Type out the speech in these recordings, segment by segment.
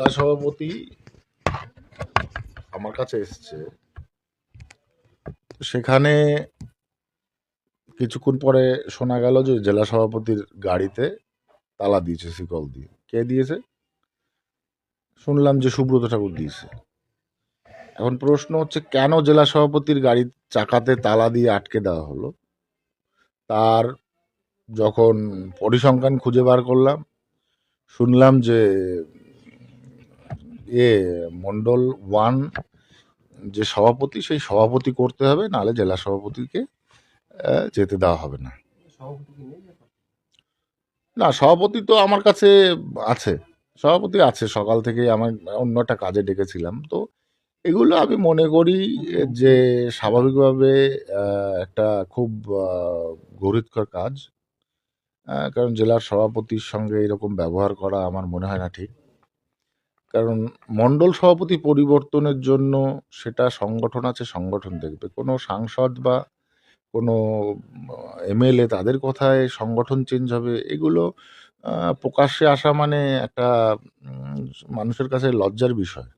জেলা সভাপতি আমার কাছে এসছে। সেখানে কিছুক্ষণ পরে শোনা গেল যে জেলা সভাপতির গাড়িতে তালা দিয়েছে শিকল দিয়ে। কে দিয়েছে? শুনলাম যে সুব্রত ঠাকুর দিয়েছে। এখন প্রশ্ন হচ্ছে, কেন জেলা সভাপতির গাড়ির চাকাতে তালা দিয়ে আটকে দেওয়া হলো? তার যখন পরিসংখ্যান খুঁজে বার করলাম, শুনলাম যে এ মন্ডল ওয়ান যে সভাপতি সেই সভাপতি করতে হবে নাহলে জেলা সভাপতিকে যেতে দেওয়া হবে না। না সভাপতি তো আমার কাছে আছে। সভাপতি আছে সকাল থেকেই আমার অন্য একটা কাজে ডেকেছিলাম। তো এগুলো আমি মনে করি যে স্বাভাবিকভাবে একটা খুব গৌরীতকর কাজ। কারণ জেলার সভাপতির সঙ্গে এরকম ব্যবহার করা আমার মনে হয় না ঠিক। কারণ মণ্ডল সভাপতি পরিবর্তনের জন্য সেটা সংগঠন আছে, সংগঠন দেখবে। কোনো সাংসদ বা কোনো এমএলএ তাদের কথায় সংগঠন চেঞ্জ হবে, এগুলো প্রকাশ্যে আসা মানে একটা মানুষের কাছে লজ্জার বিষয়।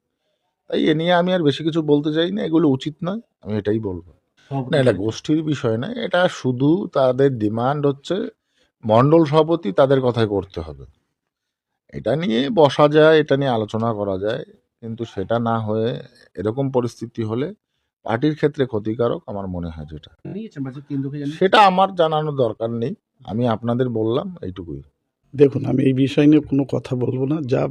তাই এ নিয়ে আমি আর বেশি কিছু বলতে চাই না, এগুলো উচিত নয়, আমি এটাই বলব। না, এটা গোষ্ঠীর বিষয় না, এটা শুধু তাদের ডিমান্ড হচ্ছে, মণ্ডল সভাপতি তাদের কথায় করতে হবে। এটা নিয়ে বসা যায় এটা নিয়ে আলোচনা করা যায়। কিন্তু সেটা না হয়ে এরকম পরিস্থিতি হলে পার্টির ক্ষেত্রে ক্ষতিকারক আমার মনে হয় যেটা। সেটা আমার জানানোর দরকার নেই। আমি আপনাদের বললাম এইটুকুই। দেখুন আমি এই বিষয় নিয়ে কোনো কথা বলব না। যা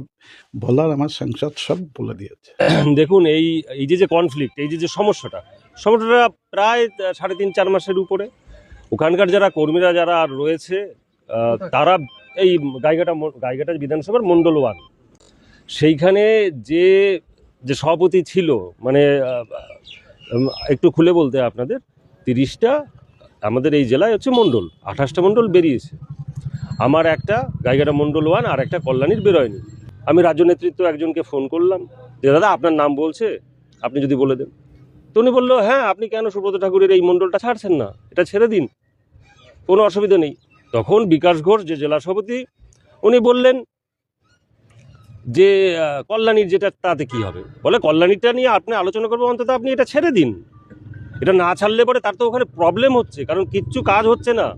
বলার আমার সাংসদ সব বলে দিয়েছে। দেখুন এই এই যে যে কনফ্লিক্ট এই যে যে সমস্যাটা সমস্যাটা প্রায় সাড়ে তিন চার মাসের উপরে। ওখানকার যারা কর্মীরা যারা রয়েছে তারা এই গাইঘাটা গাইঘাটা বিধানসভার মণ্ডল ওয়ান সেইখানে যে যে সভাপতি ছিল মানে একটু খুলে বলতে আপনাদের, তিরিশটা আমাদের এই জেলায় হচ্ছে মণ্ডল, আঠাশটা মণ্ডল বেরিয়েছে। আমার একটা গাইঘাটা মণ্ডল ওয়ান আর একটা কল্যাণীর বেরোয়নি। আমি রাজ্য নেতৃত্ব একজনকে ফোন করলাম, যে, দাদা, আপনার নাম বলছে? আপনি যদি বলে দেন। তো উনি বলল হ্যাঁ আপনি কেন সুব্রত ঠাকুরের এই মণ্ডলটা ছাড়ছেন না? এটা ছেড়ে দিন। কোনো অসুবিধা নেই। তখন বিকাশ ঘোষ, যে জেলা সভাপতি, উনি বললেন যে কল্যাণীর যেটা, তাতে কি হবে? বলে কল্যাণীটা নিয়ে আপনি আলোচনা করব, অন্তত আপনি এটা ছেড়ে দিন। এটা না ছাড়লে পরে তার তো ওখানে প্রবলেম হচ্ছে, কারণ কিচ্ছু কাজ হচ্ছে না।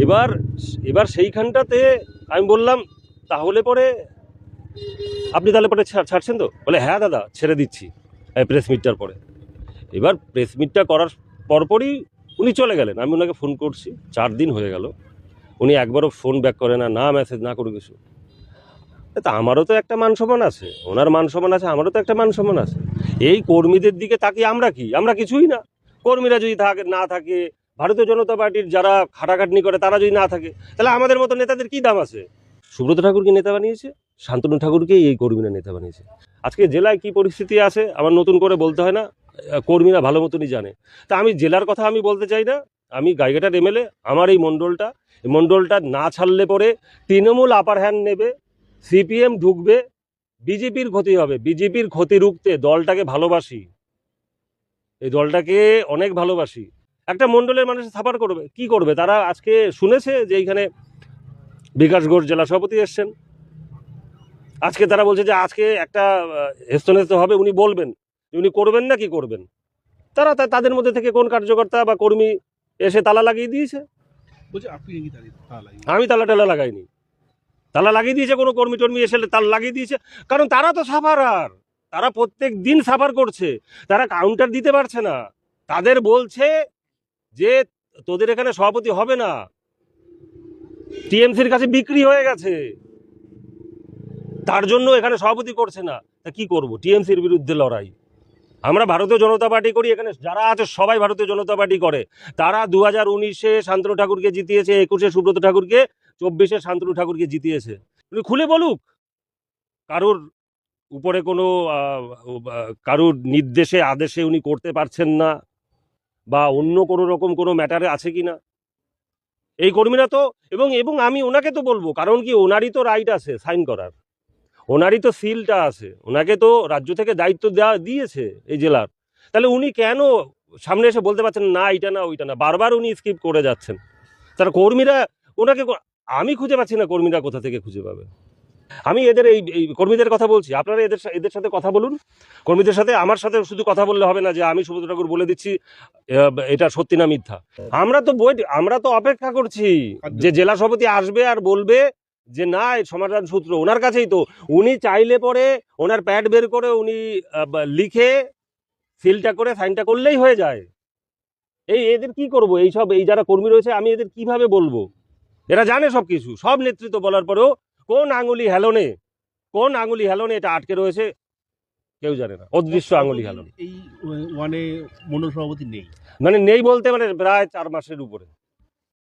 এবার এবার সেইখানটাতে আমি বললাম, তাহলে পরে আপনি তাহলে পরে ছাড়- ছাড়ছেন তো? বলে হ্যাঁ দাদা, ছেড়ে দিচ্ছি প্রেস মিটটার পরে। এবার প্রেস মিটটা করার পরপরই উনি চলে গেলেন। আমি ওনাকে ফোন করছি, চার দিন হয়ে গেল। উনি একবারও ফোন ব্যাক করে না না মেসেজ না করে কিছু। তা আমারও তো একটা মান সম্মান আছে, ওনার মান সম্মান আছে, আমারও তো একটা মান সম্মান আছে। এই কর্মীদের দিকে তাকিয়ে আমরা কি? আমরা কিছুই না। কর্মীরা যদি থাকে, না থাকে, ভারতীয় জনতা পার্টির যারা খাটাখাটনি করে, তারা যদি না থাকে, তাহলে আমাদের মতো নেতাদের কি দাম আছে? সুব্রত ঠাকুরকে নেতা বানিয়েছে, শান্তনু ঠাকুরকে এই কর্মীরা নেতা বানিয়েছে। আজকে জেলায় কি পরিস্থিতি আছে, আমার নতুন করে বলতে হয় না কর্মীরা ভালো মতনই জানে। তা আমি জেলার কথা আমি বলতে চাই না আমি গাইঘাটার এমএলএ আমার এই মণ্ডলটা এই মণ্ডলটা না ছাড়লে পরে তৃণমূল আপার হ্যান্ড নেবে সিপিএম ঢুকবে বিজেপির ক্ষতি হবে। বিজেপির ক্ষতি রুখতে দলটাকে ভালোবাসি। এই দলটাকে অনেক ভালোবাসি। একটা মণ্ডলের মানুষ সাফার করবে, কি করবে? তারা আজকে শুনেছে যে এইখানে বিকাশ ঘোষ জেলা সভাপতি এসছেন। আজকে তারা বলছে যে আজকে একটা হেস্তনেস্ত হবে, উনি বলবেন। উনি করবেন না কি করবেন? তারা তাদের মধ্যে থেকে কোন কার্যকর্তা বা কর্মী এসে তালা লাগিয়ে দিয়েছে। আমি তালা টালা লাগাইনি। তালা লাগিয়ে দিয়েছে কোনো কর্মী টর্মী এসে তালা লাগিয়ে দিয়েছে। কারণ তারা তো সাফারার। তারা প্রত্যেক দিন সাফার করছে। তারা কাউন্টার দিতে পারছে না। তাদের বলছে যে তোদের এখানে সভাপতি হবে না। টিএমসির কাছে বিক্রি হয়ে গেছে। তার জন্য এখানে সভাপতি করছে না। তা কি করব? টিএমসির বিরুদ্ধে লড়াই। আমরা ভারতীয় জনতা পার্টি করি, এখানে যারা আছে সবাই ভারতীয় জনতা পার্টি করে। তারা দু হাজার উনিশে শান্তনু ঠাকুরকে জিতিয়েছে, একুশে সুব্রত ঠাকুরকে, চব্বিশে শান্তনু ঠাকুরকে জিতিয়েছে। খুলে বলুক, কারোর উপরে কোনো কারোর নির্দেশে, আদেশে উনি করতে পারছেন না, বা অন্য কোনো রকম কোনো ম্যাটারে আছে কি না এই কর্মীরা তো, এবং এবং আমি ওনাকে তো বলব, কারণ কি ওনারই তো রাইট আছে সাইন করার। ওনারই তো সিলটা আছে। ওনাকে তো রাজ্য থেকে দায়িত্ব দেওয়া দিয়েছে এই জেলার। তাহলে উনি কেন সামনে এসে বলতে পারছেন না এইটা না ওইটা না বারবার উনি স্কিপ করে যাচ্ছেন। তার কর্মীরা ওনাকে আমি খুঁজে পাচ্ছি না কর্মীরা কোথা থেকে খুঁজে পাবে। আমি এদের এই কর্মীদের কথা বলছি। আপনারা এদের এদের সাথে কথা বলুন। কর্মীদের সাথে আমার সাথে শুধু কথা বললে হবে না যে আমি সুব্রত ঠাকুর বলে দিচ্ছি এটা সত্যি না মিথ্যা। আমরা তো বই আমরা তো অপেক্ষা করছি যে জেলা সভাপতি আসবে আর বলবে যে না সমাধান সূত্র ওনার কাছেই তো। উনি চাইলে পরে ওনার প্যাড বের করে উনি লিখে সিলটা করে সাইনটা করলেই হয়ে যায়। এই এদের কি করব? এই সব এই যারা কর্মী রয়েছে আমি এদের কীভাবে বলব? এরা জানে সব কিছু। সব নেতৃত্ব বলার পরেও কোন আঙুলি হেলনে কোন আঙুলি হেলনে এটা আটকে রয়েছে কেউ জানে না। অদৃশ্য আঙুলি হেলন। এই ওয়ানে নেই। মানে নেই বলতে মানে প্রায় চার মাসের উপরে।